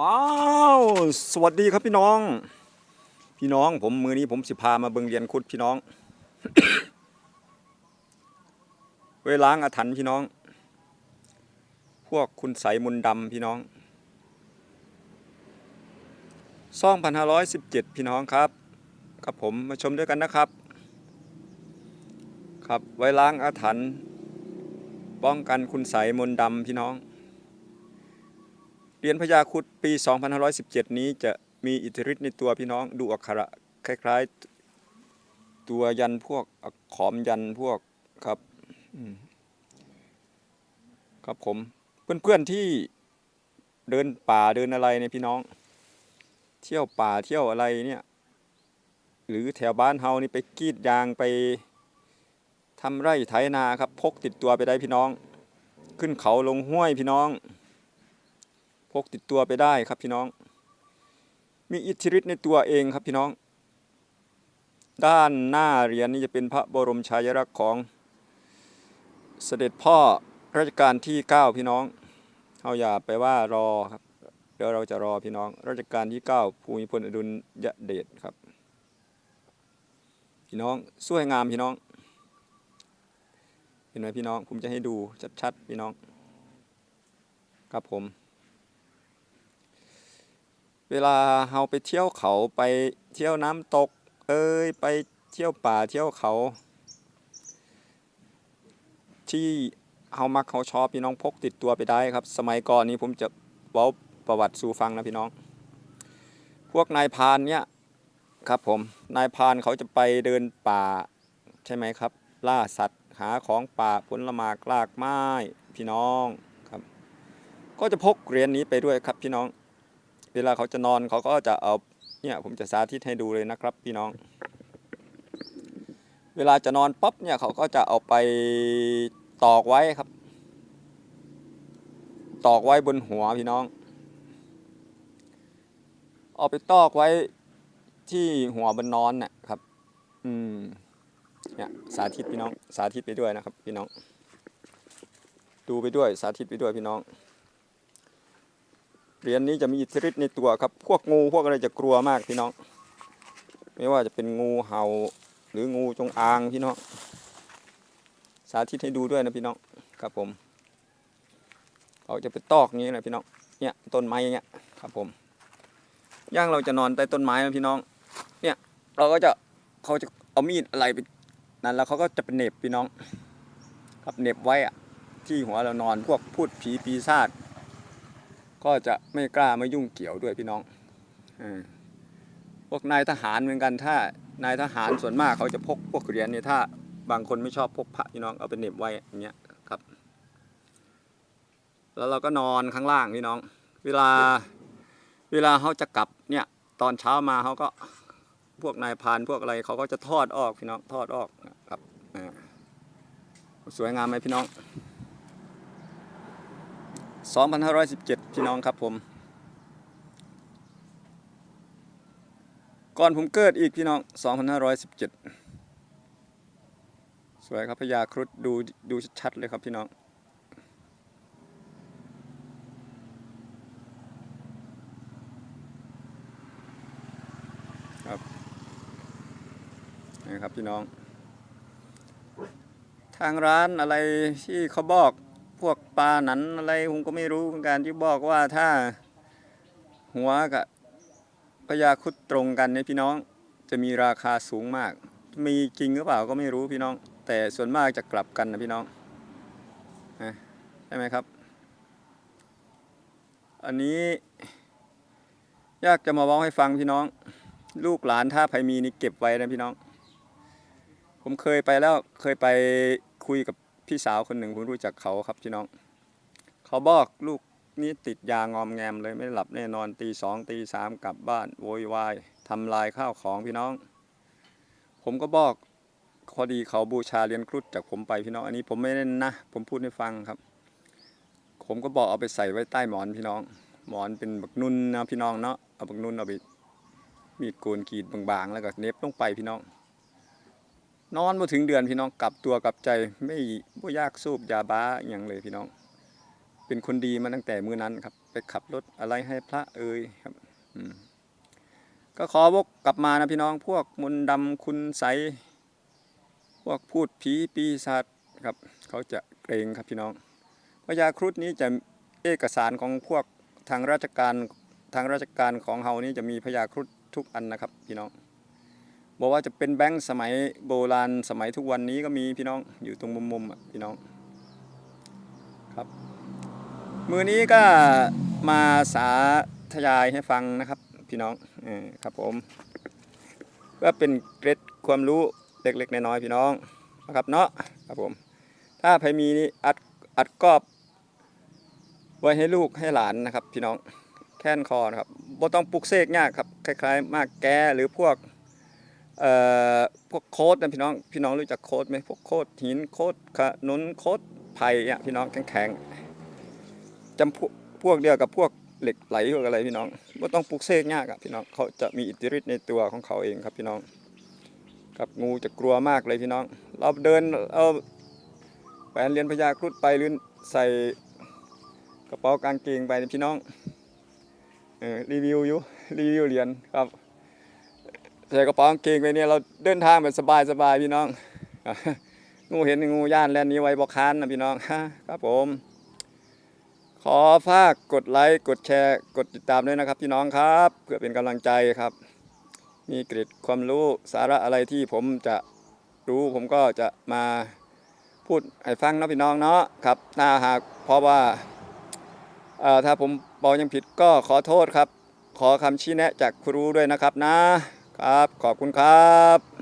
ว้าว สวัสดีครับพี่น้อง พี่น้องผมมือนี้ผมสิพามาเบิงเรียนคุดพี่น้อง เวล้างอาถรรพ์พี่น้อง พวกคุณใสมนดำพี่น้องซ่องพันห้าร้อยสิบเจ็ดพี่น้องครับกับผมมาชมด้วยกันนะครับ ครับไว้ล้างอาถรรพ์ป้องกันคุณใสมนดำพี่น้อง เหรียญพญาครุดปี 2517 นี้จะมีอิทธิฤทธิ์ในตัวพี่น้องดูอักขระคล้ายๆ ตัวยันพวกอขอมยันพวกครับครับผมเพื่อนๆที่เดินป่าเดินอะไรเนี่ยพี่น้อง เที่ยวป่าเที่ยวอะไรเนี่ย หรือแถวบ้านเฮานี่ไปกีดยางไปทำไร่ไถนาครับ พกติดตัวไปได้พี่น้อง ขึ้นเขาลงห้วยพี่น้อง พกติดตัวไปได้ครับพี่น้อง มีอิทธิฤทธิ์ในตัวเองครับพี่น้อง ด้านหน้าเหรียญนี้จะเป็นพระบรมฉายลักษณ์ของ เสด็จพ่อรัชกาลที่ 9 พี่น้องเอาอย่าไปว่ารอครับเดี๋ยวเราจะรอพี่น้องรัชกาลที่ 9 ภูมิพลอดุลยเดชครับ พี่น้องสวยงามพี่น้อง เห็นไหมพี่น้องผมจะให้ดูชัดๆพี่น้อง ครับผม เวลาเราไปเที่ยวเขาไปเที่ยวน้ำตก เอ้ยไปเที่ยวป่าเที่ยวเขา ที่เฮามักเขาชอบพี่น้องพกติดตัวไปได้ครับ สมัยก่อนนี้ผมจะเว้าประวัติสู่ฟังนะพี่น้อง พวกนายพานเนี่ยครับผมนายพานเขาจะไปเดินป่าใช่ไหมครับ ล่าสัตว์หาของป่าผลไม้รากไม้พี่น้องครับ ก็จะพกเหรียญนี้ไปด้วยครับพี่น้อง เวลาเขาจะนอนเขาก็จะเอาเนี่ยผมจะสาธิตให้ดูเลยนะครับ พี่น้อง เวลาจะนอนปั๊บเนี่ยเขาก็จะเอาไปตอกไว้ครับ ตอกไว้บนหัวพี่น้อง เอาไปตอกไว้ที่หัวบนนอนน่ะครับ อืมเนี่ยสาธิตพี่น้อง สาธิตไปด้วยนะครับ พี่น้อง ดูไปด้วย สาธิตไปด้วยพี่น้อง เหรียญนี้จะมีอิทธิฤทธิ์ในตัวครับ พวกงูพวกอะไรจะกลัวมากพี่น้อง ไม่ว่าจะเป็นงูเห่าหรืองูจงอางพี่น้อง สาธิตให้ดูด้วยนะพี่น้องครับผมเขาจะไปตอกงนี้นะพี่น้องเนี่ยต้นไม้เงี้ยครับผม ย่างเราจะนอนใต้ต้นไม้นะพี่น้อง เนี่ยเราก็จะเขาจะเอามีดอะไรไปนั่นแล้วเขาก็จะเป็นเหน็บพี่น้อง ครับเหน็บไว้อะที่หัวเรานอนพวกพูดผีปีศาจ ก็จะไม่กล้ามายุ่งเกี่ยวด้วยพี่น้องอพวกนายทหารเหมือนกัน ถ้านายทหารส่วนมากเขาจะพกพวกเหรียญเนี่ยถ้าบางคนไม่ชอบพกพระพี่น้องเอาไปเหน็บไว้อย่างเงี้ยครับ แล้วเราก็นอนข้างล่างพี่น้อง เวลาเวลาเขาจะกลับเนี่ยตอนเช้ามาเขาก็พวกนายพานพวกอะไรเขาก็จะทอดออกพี่น้องทอดออกครับสวยงามไหมพี่น้อง 2517 พี่น้องครับผม ก่อนผมเกิดอีกพี่น้อง 2517 สวยครับพญาครุฑดูดูชัดๆเลยครับพี่น้อง ครับนี่ครับพี่น้อง ทางร้านอะไรที่เขาบอก พวกปลาหนันอะไรผมก็ไม่รู้เหมือนกันที่บอกว่าถ้าหัวกับพญาคุดตรงกันเนี่ยพี่น้องจะมีราคาสูงมาก มีจริงหรือเปล่าก็ไม่รู้พี่น้อง แต่ส่วนมากจะกลับกันนะพี่น้องใช่ไหมครับ อันนี้ ยากจะมาบอกให้ฟังพี่น้อง ลูกหลานถ้าใครมีนี่เก็บไว้นะพี่น้อง ผมเคยไปแล้วเคยไปคุยกับ พี่สาวคนหนึ่งผมรู้จักเขาครับพี่น้อง เขาบอกลูกนี่ติดยางอมแงมเลยไม่หลับแน่นอนตีสองตีสามกลับบ้านโวยวายทำลายข้าวของพี่น้อง ผมก็บอกพอดีเขาบูชาเรียญครุฑจากผมไปพี่น้องอันนี้ผมไม่ได้นะ ผมพูดให้ฟังครับ ผมก็บอกเอาไปใส่ไว้ใต้หมอนพี่น้อง หมอนเป็นบักนุ่นนะพี่น้องเนาะเอาบักนุ่นเอาไปมีดโกนกรีดบางๆ แล้วก็เน็บลงไปพี่น้อง นอนมาถึงเดือนพี่น้องกลับตัวกลับใจไม่บ่ยากสูบยาบ้าอย่างเลยพี่น้อง เป็นคนดีมาตั้งแต่มื้อนั้นครับ ไปขับรถอะไรให้พระเอ่ยครับก็ขอวกกลับมานะพี่น้อง พวกมนต์ดำคุณใสพวกพูดผีปีศาจครับ เขาจะเกรงครับพี่น้องพญาครุฑนี้จะเอกสารของพวกทางราชการทางราชการของเฮานี้จะมีพญาครุฑทุกอันนะครับพี่น้อง บอกว่าจะเป็นแบงค์สมัยโบราณสมัยทุกวันนี้ก็มีพี่น้องอยู่ตรงมุมๆอะพี่น้องครับ มือนี้ก็มาสาธยายให้ฟังนะครับ พี่น้องอครับผมเพื่อเป็นเกร็ดความรู้เล็กๆน้อยๆพี่น้องนะครับเนาะครับผม ถ้าใครมีนี่อัดอัดกอบ ไว้ให้ลูกให้หลานนะครับ พี่น้องแค่นคอนะครับบ่ต้องปลุกเสกยากครับคล้ายๆ มากแก้หรือพวก พวกโคดนะพี่น้องพี่น้องรู้จักโคดไหมพวกโคดหินโคดขนุนโคดไผ่เนี่ยพี่น้องแข็งๆจำพวกพวกเดียวกับพวกเหล็กไหลพวกอะไรพี่น้องไม่ต้องปลุกเสกยากอะพี่น้องเขาจะมีอิทธิฤทธิ์ในตัวของเขาเองครับพี่น้องกับงูจะกลัวมากเลยพี่น้อง เราเดินเอาแหวนเรียนพญาครุฑไปหรือใส่กระเป๋ากางเกงไปพี่น้องเออรีวิวอยู่รีวิวเหรียญครับ ใส่กระเป๋ากางเกงไปเนี่ยเราเดินทางแบบสบายสบายพี่น้องงูเห็นงูย่านแลนนี้ไว้บอกคานนะพี่น้องครับผม ขอฝากกดไลค์กดแชร์กดติดตามด้วยนะครับ พี่น้องครับ เพื่อเป็นกำลังใจครับ มีกร็ดความรู้สาระอะไรที่ผมจะรู้ผมก็จะมาพูดให้ฟังนะพี่น้องเนาะครับถ้าหากเพราะว่าถ้าผมบอกยังผิดก็ขอโทษครับ ขอคำชี้แนะจากครูด้วยนะครับนะ ครับ ขอบคุณครับ